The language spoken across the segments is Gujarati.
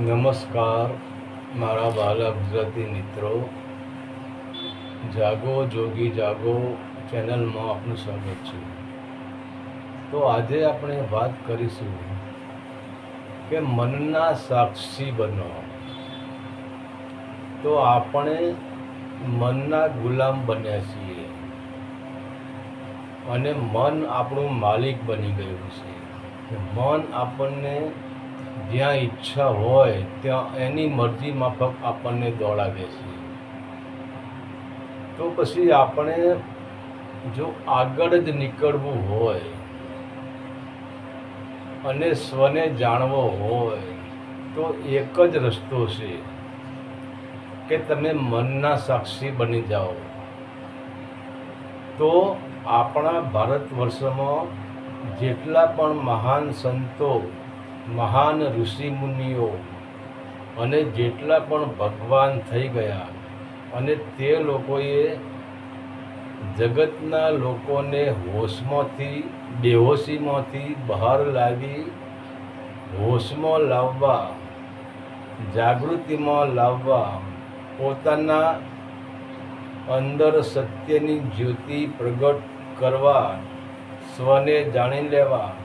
નમસ્કાર. મારા વાલા ગુજરાતી મિત્રો. જાગો, જોગી જાગો ચેનલમાં આપનું સ્વાગત છે. તો આજે આપણે વાત કરીશું કે મનના સાક્ષી બનો. તો આપણે મનના ગુલામ બન્યા છીએ. અને મન આપણું માલિક બની ગયું છે. મન આપણને જ્યાં ઈચ્છા હોય, ત્યાં એની મરજી માફક આપણને દોડાવે છે. તો પછી આપણે જો આગળ જ નીકળવું હોય અને સ્વને જાણવો હોય, તો એક જ રસ્તો છે કે તમે મનના સાક્ષી બની જાઓ. તો આપણા ભારત વર્ષમાં જેટલા પણ મહાન સંતો મહાન ઋષિમુનિઓ અને જેટલા પણ ભગવાન થઈ ગયા અને તે લોકોએ જગતના લોકોને હોશમાંથી, બેહોશીમાંથી બહાર લાવી હોશમાં લાવવા, જાગૃતિમાં લાવવા, પોતાના અંદર સત્યની જ્યોતિ પ્રગટ કરવા, સ્વને જાણી લેવા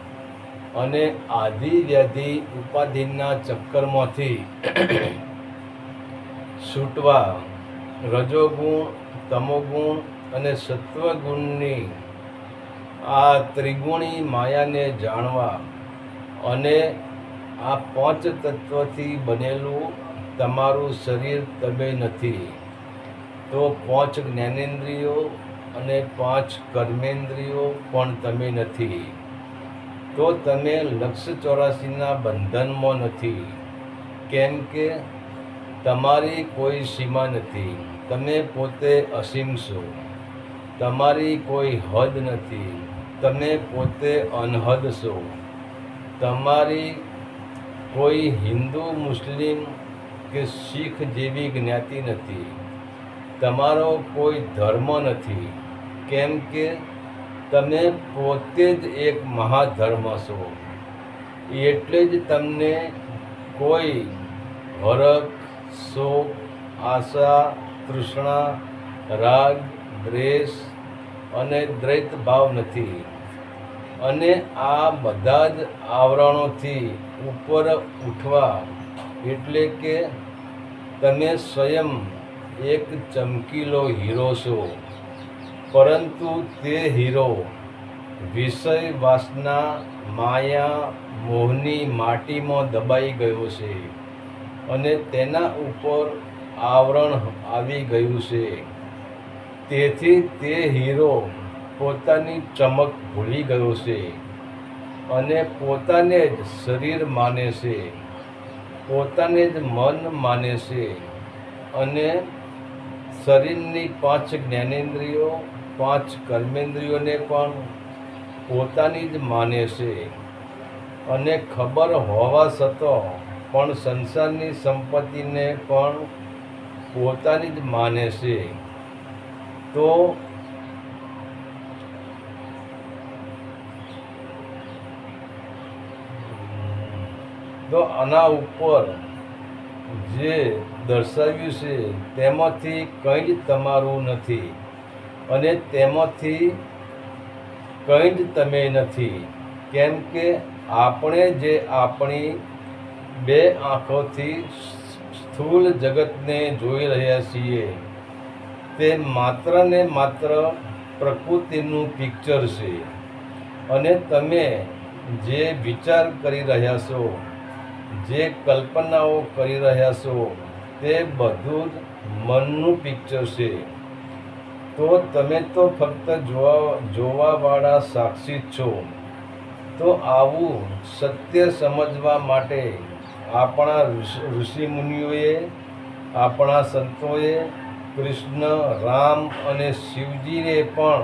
અને આદિ વ્યાધિ ઉપાધિના ચક્કરમાંથી છૂટવા રજોગુણ, તમોગુણ અને સત્વગુણની આ ત્રિગુણી માયાને જાણવા અને આ પાંચ તત્વથી બનેલું તમારું શરીર તમે નથી. તો પાંચ જ્ઞાનેન્દ્રિયો અને પાંચ કર્મેન્દ્રિયો પણ તમે નથી. તો તમે લક્ષ ચોરાસીના બંધનમાં નથી. કેમ કે તમારી કોઈ સીમા નથી. તમે પોતે અસીમ છો. તમારી કોઈ હદ નથી. તમે પોતે અનહદ છો. તમારી કોઈ હિન્દુ, મુસ્લિમ કે શીખ જેવી જ્ઞાતિ નથી. તમારો કોઈ ધર્મ નથી. કેમ કે તમે પોતે જ એક મહાધર્મ છો. એટલે જ તમને કોઈ હરક શોક, આશા, તૃષ્ણા, રાગ, દ્વેષ અને દ્વૈત ભાવ નથી. અને આ બધા જ આવરણોથી ઉપર ઉઠવા એટલે કે તમે સ્વયં એક ચમકીલો હીરો છો. પરંતુ તે હીરો વિષય વાસના માયા મોહની માટીમાં દબાઈ ગયો છે અને તેના ઉપર આવરણ આવી ગયું છે. તેથી તે હીરો પોતાની ચમક ભૂલી ગયો છે અને પોતાને જ શરીર માને છે, પોતાને જ મન માને છે અને શરીરની પાંચ જ્ઞાનેન્દ્રિયો પાંચ કર્મેન્દ્રિયોને પણ પોતાની જ માને છે. અને ખબર હોવા છતાં પણ સંસારની સંપત્તિને પણ પોતાની જ માને છે. તો તો આના ઉપર જે દર્શાવ્યું છે તેમાંથી કંઈ જ તમારું નથી. અને તેમાંથી કંઈ જ તમે નથી. કેમ કે આપણે જે આપણી બે આંખોથી સ્થૂળ જગતને જોઈ રહ્યા છીએ, તે માત્ર ને માત્ર પ્રકૃતિનું પિક્ચર છે. અને તમે જે વિચાર કરી રહ્યા છો, જે કલ્પનાઓ કરી રહ્યા છો, તે બધું જ મનનું પિક્ચર છે. તો તમે તો ફક્ત જોવા જોવાવાળા સાક્ષી છો. તો આવું સત્ય સમજવા માટે આપણા ઋષિ ઋષિમુનિઓએ આપણા સંતોએ, કૃષ્ણ, રામ અને શિવજીને પણ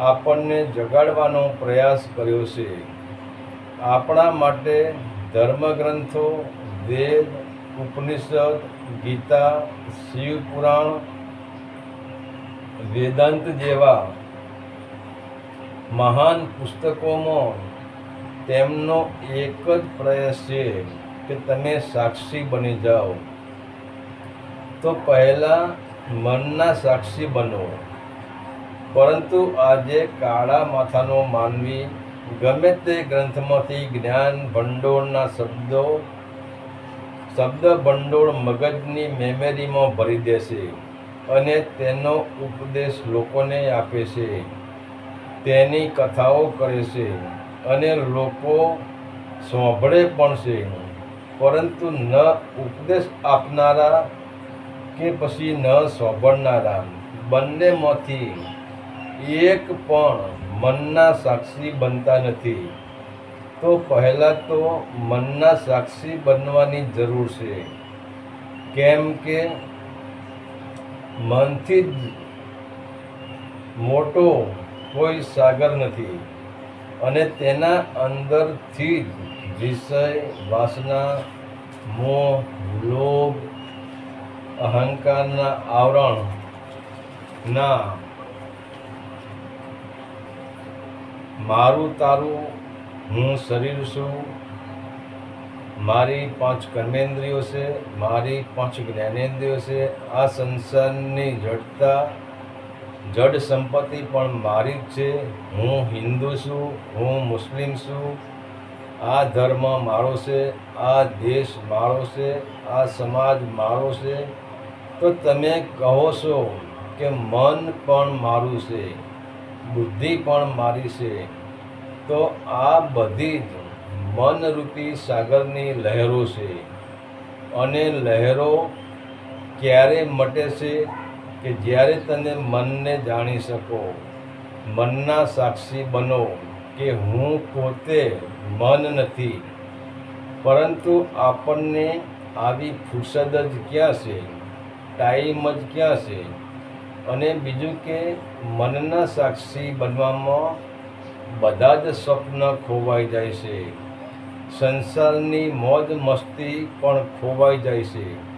આપણને જગાડવાનો પ્રયાસ કર્યો છે. આપણા માટે ધર્મગ્રંથો, વેદ, ઉપનિષદ, ગીતા, શિવપુરાણ વેદાંત જેવા મહાન પુસ્તકોમાં તેમનો એક જ પ્રયાસ છે કે તમે સાક્ષી બની જાઓ. તો પહેલાં મનના સાક્ષી બનો. પરંતુ આજે કાળા માથાનો માનવી ગમે તે ગ્રંથમાંથી જ્ઞાન ભંડોળના શબ્દો શબ્દ ભંડોળ મગજની મેમરીમાં ભરી દેશે. અને તેનો ઉપદેશ લોકોને આપે છે. તેની કથાઓ કરે છે અને લોકો સાંભળે પણ છે. પરંતુ ન ઉપદેશ આપનારા કે પછી ન સાંભળનારા બંનેમાંથી એક પણ મનના સાક્ષી બનતા નથી. તો પહેલાં તો મનના સાક્ષી બનવાની જરૂર છે. કેમ કે મનથી જ મોટો કોઈ સાગર નથી. અને તેના અંદરથી જ વિષય, વાસના, મોહ, લોભ, અહંકારના આવરણના મારું તારું હું શરીર છું. મારી પાંચ કર્મેન્દ્રિયો છે, મારી પાંચ જ્ઞાનેન્દ્રિયો છે. આ સંસારની જડતા, જડ સંપત્તિ પણ મારી જ છે. હું હિન્દુ છું, હું મુસ્લિમ છું. આ ધર્મ મારો છે, આ દેશ મારો છે, આ સમાજ મારો છે. તો તમે કહો છો કે મન પણ મારું છે, બુદ્ધિ પણ મારી છે. તો આ બધી જ મનરૂપી સાગરની લહેરો છે. અને લહેરો ક્યારે મટે છે કે જ્યારે તમે મનને જાણી શકો, મનના સાક્ષી બનો કે હું પોતે મન નથી. પરંતુ આપણને આવી ફુરસદ જ ક્યાં છે? ટાઈમ જ ક્યાં છે? અને બીજું કે મનના સાક્ષી બનવામાં બધા જ સ્વપ્ન ખોવાઈ જાય છે. સંસારની મોજ મસ્તી પણ ખોવાઈ જાય છે.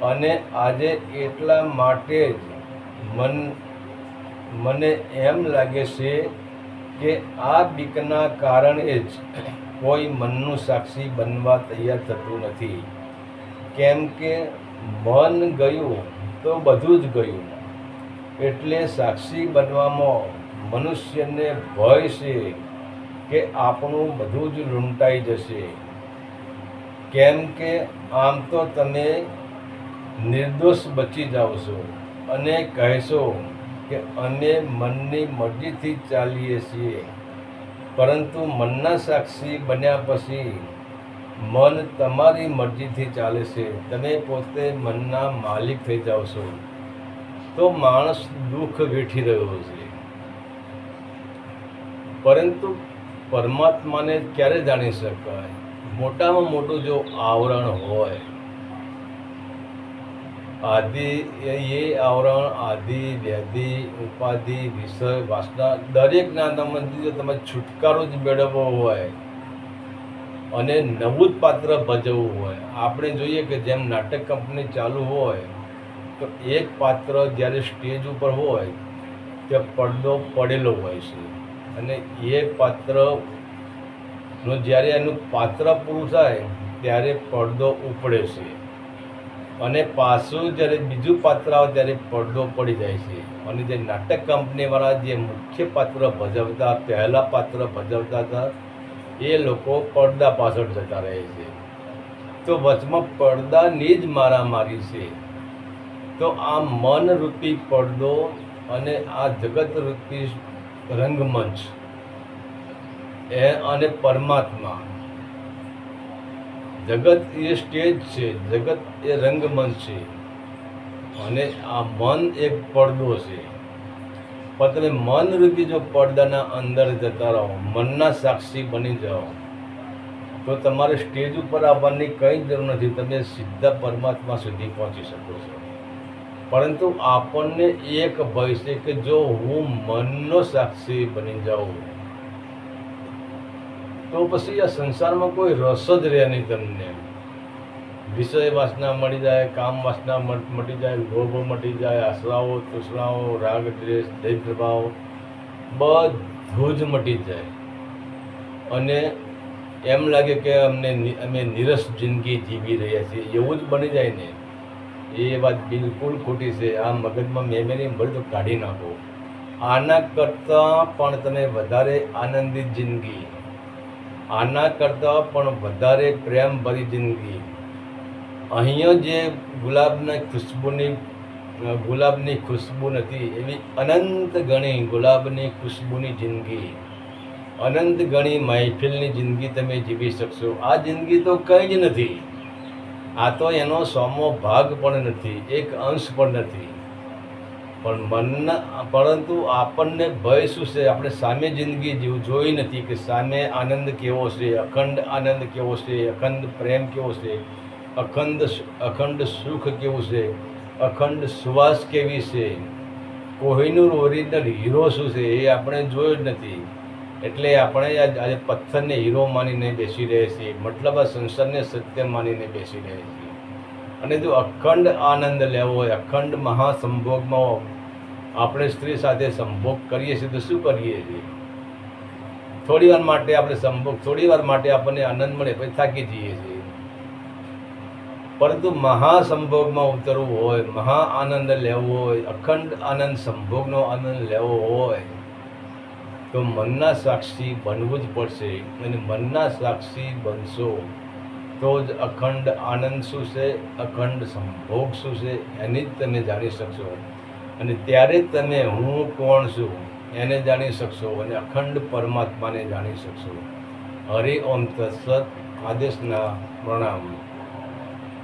અને આજે એટલા માટે જ મન, મને એમ લાગે છે કે આ બીકના કારણે જ કોઈ મનનું સાક્ષી બનવા તૈયાર થતું નથી. કેમ કે મન ગયું તો બધું જ ગયું. એટલે સાક્ષી બનવામાં મનુષ્યને ભય છે. કે આપણું બધું જ લૂંટાઈ જશે. કેમ કે આમ તો તમે નિર્દોષ બચી જાઓ છો અને કહેશો કે અમે મનની મરજીથી ચાલીએ છીએ. પરંતુ મનના સાક્ષી બન્યા પછી મન તમારી મરજીથી ચાલે છે. તમે પોતે મનના માલિક થઈ જાઓ છો. તો માણસ દુઃખ વેઠી રહ્યો છે. પરંતુ પરમાત્માને ક્યારે જાણી શકાય? મોટામાં મોટું જો આવરણ હોય, આદિ એ આવરણ, આદિ, વ્યાધિ, ઉપાધિ, વિષય, વાસના, દરેક નાનામાંથી જો તમે છુટકારો જ મેળવવો હોય અને નવું જ પાત્ર ભજવવું હોય, આપણે જોઈએ કે જેમ નાટક કંપની ચાલુ હોય, તો એક પાત્ર જ્યારે સ્ટેજ ઉપર હોય, ત્યાં પડદો પડેલો હોય છે. અને એ પાત્રનું જ્યારે એનું પાત્ર પૂરું થાય, ત્યારે પડદો ઉપડે છે. અને પાછું જ્યારે બીજું પાત્ર આવે, ત્યારે પડદો પડી જાય છે. અને જે નાટક કંપનીવાળા જે મુખ્ય પાત્ર ભજવતા, પહેલાં પાત્ર ભજવતા હતા, એ લોકો પડદા પાછળ જતા રહે છે. તો વચમાં પડદાની જ મારામારી છે. તો આ મનરૂપી પડદો અને આ જગતરૂપી રંગમંચ. એ અને પરમાત્મા. જગત એ સ્ટેજ છે, જગત એ રંગમંચ છે. અને આ મન એક પડદો છે. પણ તમે મન રૂપી જો પડદાના અંદર જતા રહો, મનના સાક્ષી બની જાઓ, તો તમારે સ્ટેજ ઉપર આવવાની કંઈ જરૂર નથી. તમે સીધા પરમાત્મા સુધી પહોંચી શકો છો. પરંતુ આપણને એક ભય છે કે જો હું મનનો સાક્ષી બની જાઉં, તો પછી આ સંસારમાં કોઈ રસ જ રહે નહીં તમને. વિષય વાસના મળી જાય, કામ વાસના મટી જાય, લોભ મટી જાય, આશરાઓ, તૃષ્ણાઓ, રાગ, દ્વેષ દૈવ પ્રભાવ, બધું જ મટી જાય. અને એમ લાગે કે અમને અમે નિરસ જિંદગી જીવી રહ્યા છીએ. એવું જ બની જાય ને. એ વાત બિલકુલ ખોટી છે. આ મગજમાં મેમરી બધું કાઢી નાખો. આના કરતાં પણ તમે વધારે આનંદિત જિંદગી. આના કરતાં પણ વધારે પ્રેમભરી જિંદગી. અહીંયા જે ગુલાબના ખુશ્બુની, ગુલાબની ખુશ્બુ નથી, એવી અનંત ગણી ગુલાબની ખુશ્બુની જિંદગી. અનંત ગણી મહેફિલની જિંદગી તમે જીવી શકશો. આ જિંદગી તો કંઈ જ નથી. આ તો એનો સોમો ભાગ પણ નથી, એક અંશ પણ નથી. પણ મનના પરંતુ આપણને ભય શું છે? આપણે સામે જિંદગી જીવ જોઈ નથી કે સામે આનંદ કેવો છે, અખંડ આનંદ કેવો છે, અખંડ પ્રેમ કેવો છે, અખંડ અખંડ સુખ કેવું છે, અખંડ સુવાસ કેવી છે? કોહિનૂર ઓરિજિનલ હીરો શું છે એ આપણે જોયો જ નથી. એટલે આપણે આજે પથ્થરને હીરો માનીને બેસી રહ્યા છીએ. મતલબ આ સંસારને સત્ય માનીને બેસી રહ્યા છીએ. અને જો અખંડ આનંદ લેવો હોય, અખંડ મહાસંભોગમાં આપણે સ્ત્રી સાથે સંભોગ કરીએ છીએ, તો શું કરીએ છીએ? થોડી વાર માટે આપણે સંભોગ, થોડી વાર માટે આપણને આનંદ મળે, પછી થાકી જઈએ છીએ. પરંતુ મહાસંભોગમાં ઉતરવું હોય, મહા આનંદ લેવો હોય, અખંડ આનંદ સંભોગનો આનંદ લેવો હોય તો મનના સાક્ષી બનવું જ પડશે અને મનના સાક્ષી બનશો તો જ અખંડ આનંદ શું છે? અખંડ સંભોગ શું છે? એની જ તમે જાણી શકશો. અને ત્યારે તમે હું કોણ છું એને જાણી શકશો અને અખંડ પરમાત્માને જાણી શકશો. હરિ ઓમ તત્સત આદેશના પ્રણામ.